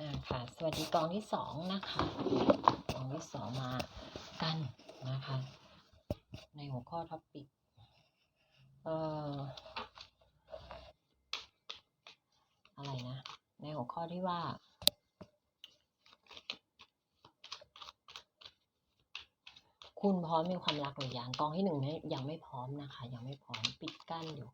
อ่าค่ะ สวัสดีกองที่สองนะคะกองที่สองมากันนะคะ ในหัวข้อท็อปิกเอ่ออะไรนะ ในหัวข้อที่ว่าคุณพร้อมมีความรักหรือยังกองที่หนึ่งไม่ยังไม่พร้อมนะคะ ยังไม่พร้อมปิดกั้นอยู่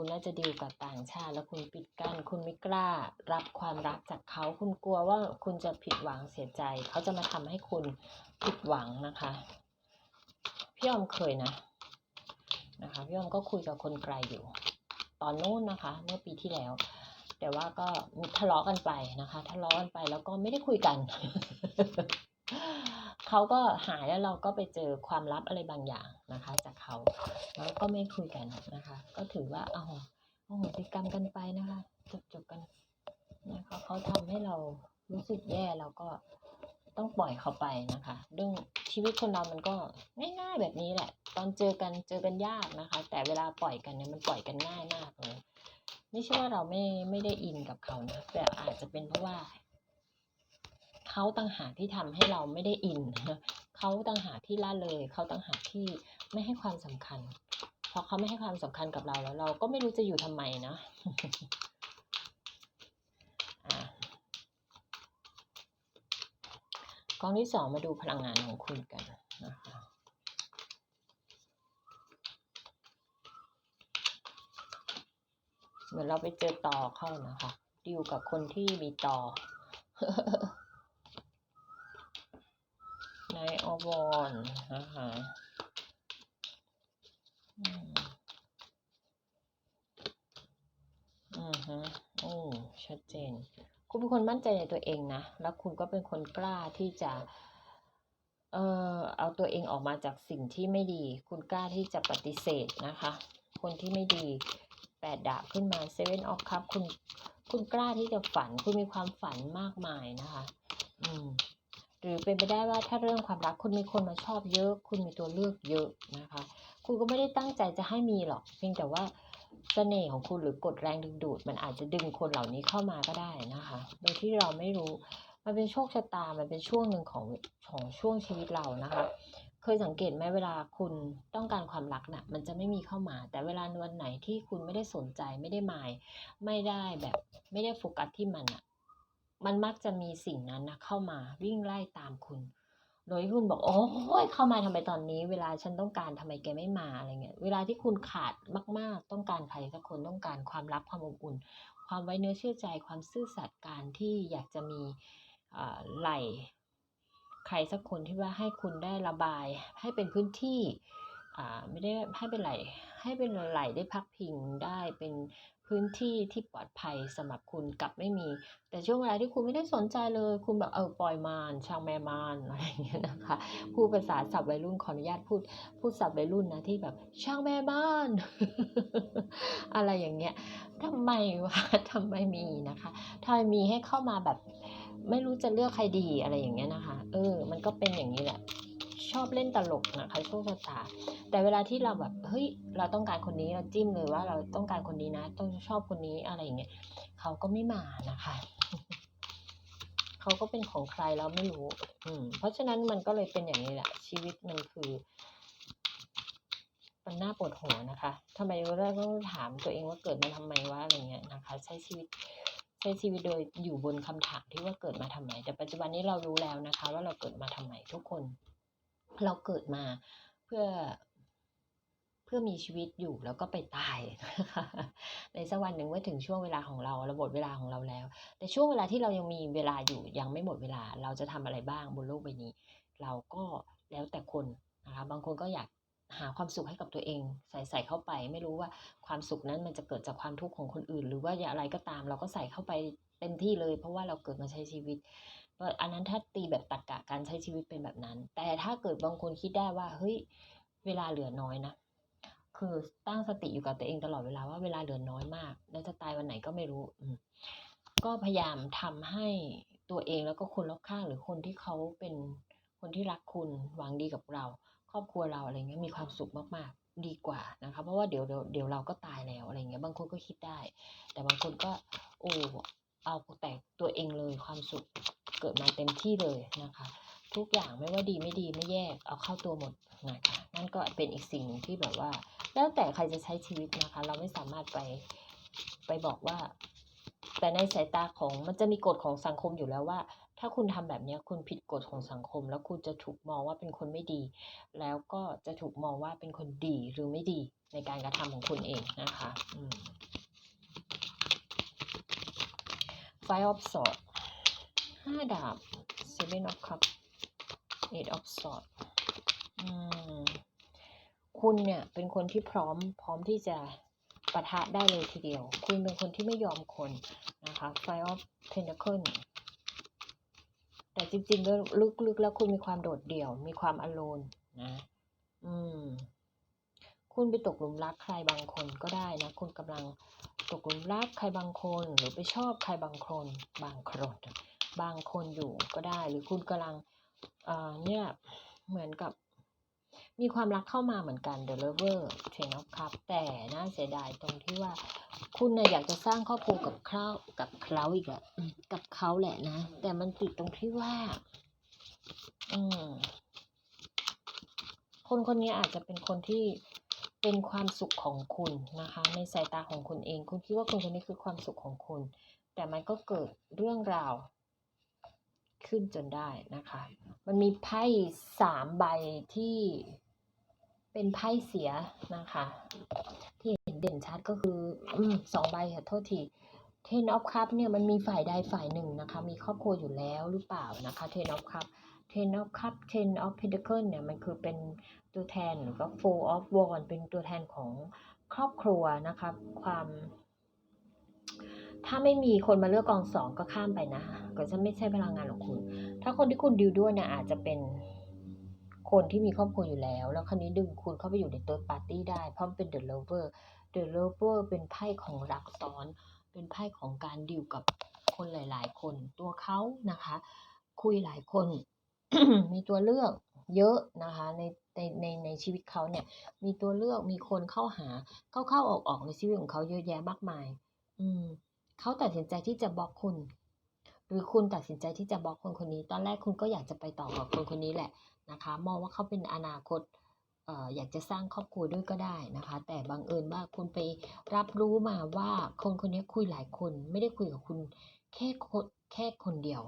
คุณน่าจะดีลกับต่างชาติ แล้วคุณปิดกั้น คุณไม่กล้ารับความรักจากเขา คุณกลัวว่าคุณจะผิดหวังเสียใจ เขาจะมาทำให้คุณผิดหวังนะคะ พี่ออมเคยนะนะคะพี่ออมก็คุยกับคนไกลอยู่ ตอนนู้นนะคะ เมื่อปีที่แล้ว แต่ว่าก็ทะเลาะกันไปนะคะทะเลาะกันไปแล้วก็ไม่ได้คุยกันเขาก็หายแล้วเราก็ไปเจอความลับอะไรบางอย่างนะคะจ เขาแล้วก็ไม่คุยกันนะคะ ก็ถือว่าเอาเอาโหสิกรรมกันไปนะคะ จบจบกันนะคะเขาทำให้เรารู้สึกแย่เราก็ต้องปล่อยเขาไปนะคะ เรื่องชีวิตคนเรามันก็ง่ายๆแบบนี้แหละ ตอนเจอกันเจอกันยากนะคะ แต่เวลาปล่อยกันเนี่ยมันปล่อยกันง่ายมากเลยไม่ใช่ว่าเราไม่ไม่ได้อินกับเขานะแต่อาจจะเป็นเพราะว่าเขาต่างหากที่ทำให้เราไม่ได้อิน เขาต่างหากที่ละเลย เขาต่างหากที่ไม่ให้ความสำคัญพอเขาไม่ให้ความสำคัญกับเราแล้ว เราก็ไม่รู้จะอยู่ทำไมนะอะกองที่สองมาดูพลังงานของคุณกันนะคะเหมือนเราไปเจอต่อเข้านะคะ ดิวกับคนที่มีต่อ ในอวอนนะคะอือฮะโอ้ชัดเจน คุณเป็นคนมั่นใจในตัวเองนะ แล้วคุณก็เป็นคนกล้าที่จะ เอ่อ เอาตัวเองออกมาจากสิ่งที่ไม่ดี คุณกล้าที่จะปฏิเสธนะคะ คนที่ไม่ดีแปดดาบขึ้นมาเซเว่นออฟคัพคุณ คุณกล้าที่จะฝัน คุณมีความฝันมากมายนะคะ อืม หรือเป็นไปได้ว่าถ้าเรื่องความรักคุณมีคนมาชอบเยอะ คุณมีตัวเลือกเยอะนะคะ คุณก็ไม่ได้ตั้งใจจะให้มีหรอก เพียงแต่ว่าเสน่ห์ของคุณหรือกฎแรงดึงดูด มันอาจจะดึงคนเหล่านี้เข้ามาก็ได้นะคะ โดยที่เราไม่รู้ มันเป็นโชคชะตา มันเป็นช่วงหนึ่งของของช่วงชีวิตเรานะคะ เคยสังเกตไหมเวลาคุณต้องการความรักน่ะ มันจะไม่มีเข้ามา แต่เวลาวันไหนที่คุณไม่ได้สนใจไม่ได้หมาย ไม่ได้แบบไม่ได้โฟกัสที่มันอะ มันมักจะมีสิ่งนั้นนะเข้ามาวิ่งไล่ตามคุณ โดยที่คุณบอก โอ้ยเข้ามาทำไมตอนนี้ เวลาฉันต้องการทำไมแกไม่มาอะไรเงี้ย เวลาที่คุณขาดมาก ๆ ต้องการใครสักคนต้องการความรักความอบอุ่น ความไว้เนื้อเชื่อใจความซื่อสัตย์การที่อยากจะมีอ่าไหลใครสักคนที่ว่าให้คุณได้ระบายให้เป็นพื้นที่ ไม่ได้ให้เป็นไหลให้เป็นไหลได้พักพิงได้เป็นพื้นที่ที่ปลอดภัยสำหรับคุณกลับไม่มี แต่ช่วงเวลาที่คุณไม่ได้สนใจเลย คุณแบบเออปล่อยมารช่างแม่มารอะไรอย่างเงี้ยนะคะพูดภาษาศัพท์วัยรุ่นขออนุญาตพูดพูดศัพท์วัยรุ่นนะที่แบบช่างแม่มารอะไรอย่างเงี้ยทำไมวะทำไมมีนะคะทำไมมีให้เข้ามาแบบ ไม่รู้จะเลือกใครดีอะไรอย่างเงี้ยนะคะ เออ มันก็เป็นอย่างนี้แหละ ชอบเล่นตลกนะคะโชคชะตา แต่เวลาที่เราแบบเฮ้ยเราต้องการคนนี้เราจิ้มเลยว่าเราต้องการคนนี้นะ ต้องชอบคนนี้อะไรอย่างเงี้ยเขาก็ไม่มานะคะเขาก็เป็นของใครเราไม่รู้ อืม เพราะฉะนั้นมันก็เลยเป็นอย่างนี้แหละ ชีวิตมันคือมันน่าปวดหัวนะคะทำไมเราต้องถามตัวเองว่าเกิดมาทำไมวะอะไรเงี้ยนะคะ ใช้ชีวิตใช้ชีวิตโดยอยู่บนคำถามที่ว่าเกิดมาทำไม แต่ปัจจุบันนี้เรารู้แล้วนะคะ ว่าเราเกิดมาทำไมทุกคน เราเกิดมาเพื่อเพื่อมีชีวิตอยู่แล้วก็ไปตายในสักวันหนึ่งเมื่อถึงช่วงเวลาของเราระหมดเวลาของเราแล้ว แต่ช่วงเวลาที่เรายังมีเวลาอยู่ยังไม่หมดเวลาเราจะทำอะไรบ้างบนโลกใบนี้ เราก็แล้วแต่คนนะคะบางคนก็อยากหาความสุขให้กับตัวเอง ใส่ใส่เข้าไป ไม่รู้ว่าความสุขนั้นมันจะเกิดจากความทุกข์ของคนอื่น หรือว่าอย่างไรก็ตามเราก็ใส่เข้าไปเต็มที่เลย เพราะว่าเราเกิดมาใช้ชีวิต อันนั้นถ้าตีแบบตรรกะการใช้ชีวิตเป็นแบบนั้น แต่ถ้าเกิดบางคนคิดได้ว่าเฮ้ยเวลาเหลือน้อยนะคือตั้งสติอยู่กับตัวเองตลอดเวลาว่าเวลาเหลือน้อยมาก แล้วจะตายวันไหนก็ไม่รู้อืก็พยายามทำให้ตัวเองแล้วก็คนรอบข้างหรือคนที่เขาเป็นคนที่รักคุณหวังดีกับเรา ครอบครัวเราอะไรเงี้ยมีความสุขมากๆ ดีกว่านะคะเพราะว่าเดี๋ยวเดี๋ยวเดี๋ยวเราก็ตายแล้วอะไรเงี้ยบางคนก็คิดได้ แต่บางคนก็โอ้เอาแต่ตัวเองเลยความสุข เกิดมาเต็มที่เลยนะคะ ทุกอย่างไม่ว่าดีไม่ดีไม่แยกเอาเข้าตัวหมดนะคะนั่นก็เป็นอีกสิ่งหนึ่งที่แบบว่า แล้วแต่ใครจะใช้ชีวิตนะคะ เราไม่สามารถไปไปบอกว่า แต่ในสายตาของมันจะมีกฎของสังคมอยู่แล้วว่า ถ้าคุณทำแบบนี้คุณผิดกฎของสังคม แล้วคุณจะถูกมองว่าเป็นคนไม่ดี แล้วก็จะถูกมองว่าเป็นคนดีหรือไม่ดีในการกระทำของคุณเองนะคะ อืม Five of Swords ห้าดาบ Seven of Cups Eight of Swords อืมคุณเนี่ยเป็นคนที่พร้อมพร้อมที่จะปะทะได้เลยทีเดียว คุณเป็นคนที่ไม่ยอมคนนะคะ Five of Pentacles แต่จริงๆแล้วลึกๆ แล้วคุณมีความโดดเดี่ยว มีความอโลนนะ อืม คุณไปตกหลุมรักใครบางคนก็ได้นะ คุณกำลังตกหลุมรักใครบางคน หรือไปชอบใครบางคนบางคน บางคนอยู่ก็ได้ หรือคุณกำลังอ่าเนี่ยเหมือนกับ มีความรักเข้ามาเหมือนกัน The Lover Ten of Cups แต่น่าเสียดายตรงที่ว่า คุณน่ะอยากจะสร้างครอบครัวกับเขากับเขาอีกอะกับเขาแหละนะ แต่มันติดตรงที่ว่า อืมคนคนนี้อาจจะเป็นคนที่เป็นความสุขของคุณนะคะ ในสายตาของคุณเอง คุณคิดว่าคนคนนี้คือความสุขของคุณ แต่มันก็เกิดเรื่องราว ขึ้นจนได้นะคะ มันมีไพ่สามใบที่เป็นไพ่เสียนะคะ ที่เห็นเด่นชัดก็คืออสองใบค่ะโทษที Ten of Cup เนี่ยมันมีฝ่ายใดฝ่ายหนึ่งนะคะ มีครอบครัวอยู่แล้วหรือเปล่านะคะ Ten of Cup Ten of Cup Ten of Pentacle เนี่ยมันคือเป็นตัวแทนหรือว่า Four of Wands เป็นตัวแทนของครอบครัวนะคะ ความ ถ้าไม่มีคนมาเลือกกองสองก็ข้ามไปนะก็จะไม่ใช่พลังงานของคุณ ถ้าคนที่คุณดิวด้วยเนี่ยอาจจะเป็นคนที่มีครอบครัวอยู่แล้ว แล้วคราวนี้ดึงคุณเข้าไปอยู่ในติร์ดปาร์ตี้ได้ เพราะมันเป็น The Lover The Lover เป็นไพ่ของรักซ้อน เป็นไพ่ของการดิวกับคนหลาย ๆ คนตัวเขานะคะ คุยหลายคน มีตัวเลือกเยอะนะคะในในในในชีวิตเขาเนี่ยมีตัวเลือกมีคนเข้าหาเข้าเข้าออกออกในชีวิตของเขาเยอะแยะมากมาย อืมเขาตัดสินใจที่จะบล็อกคุณ หรือคุณตัดสินใจที่จะบล็อกคนคนนี้ ตอนแรกคุณก็อยากจะไปต่อกับคนคนนี้แหละนะคะ มองว่าเขาเป็นอนาคตเอ่ออยากจะสร้างครอบครัวด้วยก็ได้นะคะ แต่บังเอิญว่าคุณไปรับรู้มาว่าคนคนนี้คุยหลายคน ไม่ได้คุยกับคุณแค่คนแค่คนเดียว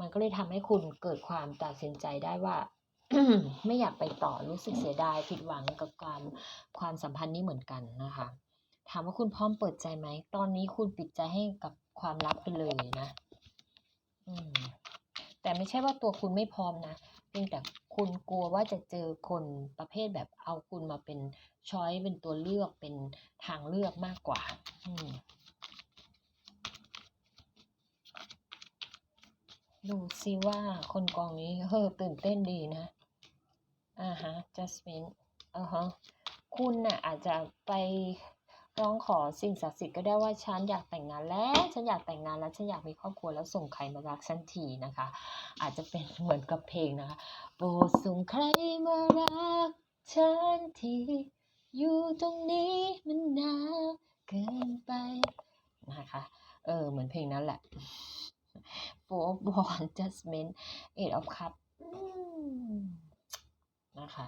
มันก็เลยทำให้คุณเกิดความตัดสินใจได้ว่าไม่อยากไปต่อรู้สึกเสียดายผิดหวังกับการความสัมพันธ์นี้เหมือนกันนะคะ ถามว่าคุณพร้อมเปิดใจไหม ตอนนี้คุณปิดใจให้กับความลับไปเลยนะอืมแต่ไม่ใช่ว่าตัวคุณไม่พร้อมนะเพียงแต่คุณกลัวว่าจะเจอคนประเภทแบบเอาคุณมาเป็นช้อยเป็นตัวเลือกเป็นทางเลือกมากกว่า อืมดูซิว่าคนกองนี้เฮ้อตื่นเต้นดีนะ อ่าฮะ Jasmine อ่าฮะ คุณน่ะอาจจะไป ร้องขอสิ่งศักดิ์สิทธิ์ก็ได้ว่าฉันอยากแต่งงานแล้ว ฉันอยากแต่งงานแล้วฉันอยากมีครอบครัวแล้วส่งใครมารักฉันทีนะคะ อาจจะเป็นเหมือนกับเพลงนะคะโปรดส่งใครมารักฉันทีอยู่ตรงนี้มันนานเกินไปนะคะเออเหมือนเพลงนั้นแหละ Four of Wands Judgment Eight of Cups นะคะ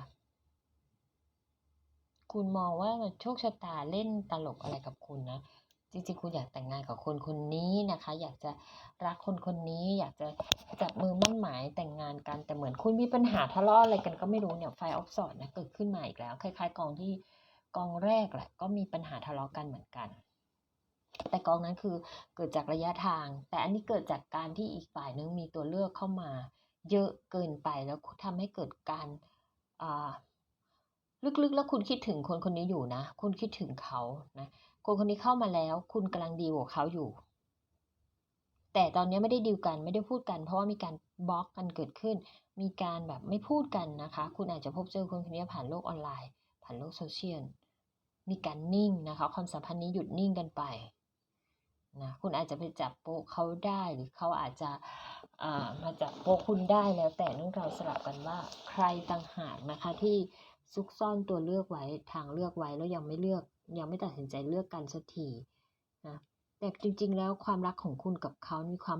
คุณมองว่าโชคชะตาเล่นตลกอะไรกับคุณนะจริงๆ คุณอยากแต่งงานกับคนคนนี้นะคะ อยากจะรักคนคนนี้ อยากจะจับมือมั่นหมายแต่งงานกันแต่เหมือนคุณมีปัญหาทะเลาะอะไรกันก็ไม่รู้เนี่ยไฟออฟสอดนะเกิดขึ้นมาอีกแล้วคล้ายๆกองที่กองแรกแหละก็มีปัญหาทะเลาะกันเหมือนกัน แต่กองนั้นคือเกิดจากระยะทาง แต่อันนี้เกิดจากการที่อีกฝ่ายนึงมีตัวเลือกเข้ามา เยอะเกินไปแล้วทำให้เกิดการอ่า ลึกๆ แล้วคุณคิดถึงคนคนนี้อยู่นะ คุณคิดถึงเขานะ คนคนนี้เข้ามาแล้ว คุณกำลังดีลกับเขาอยู่ แต่ตอนนี้ไม่ได้ดีลกันไม่ได้พูดกัน เพราะว่ามีการบล็อกกันเกิดขึ้น มีการแบบไม่พูดกันนะคะ คุณอาจจะพบเจอคนคนนี้ผ่านโลกออนไลน์ ผ่านโลกโซเชียล มีการนิ่งนะคะ ความสัมพันธ์นี้หยุดนิ่งกันไปนะคุณอาจจะไปจับโป๊ะเขาได้หรือเขาอาจจะามาจับโป๊ะคุณได้แล้วแต่เรื่องเราวสลับกันว่าใครต่างหากนะคะที่ ซุกซ่อนตัวเลือกไว้ทางเลือกไว้แล้วยังไม่เลือกยังไม่ตัดสินใจเลือกกันสักทีนะแต่จริงๆ แล้วความรักของคุณกับเขามีความ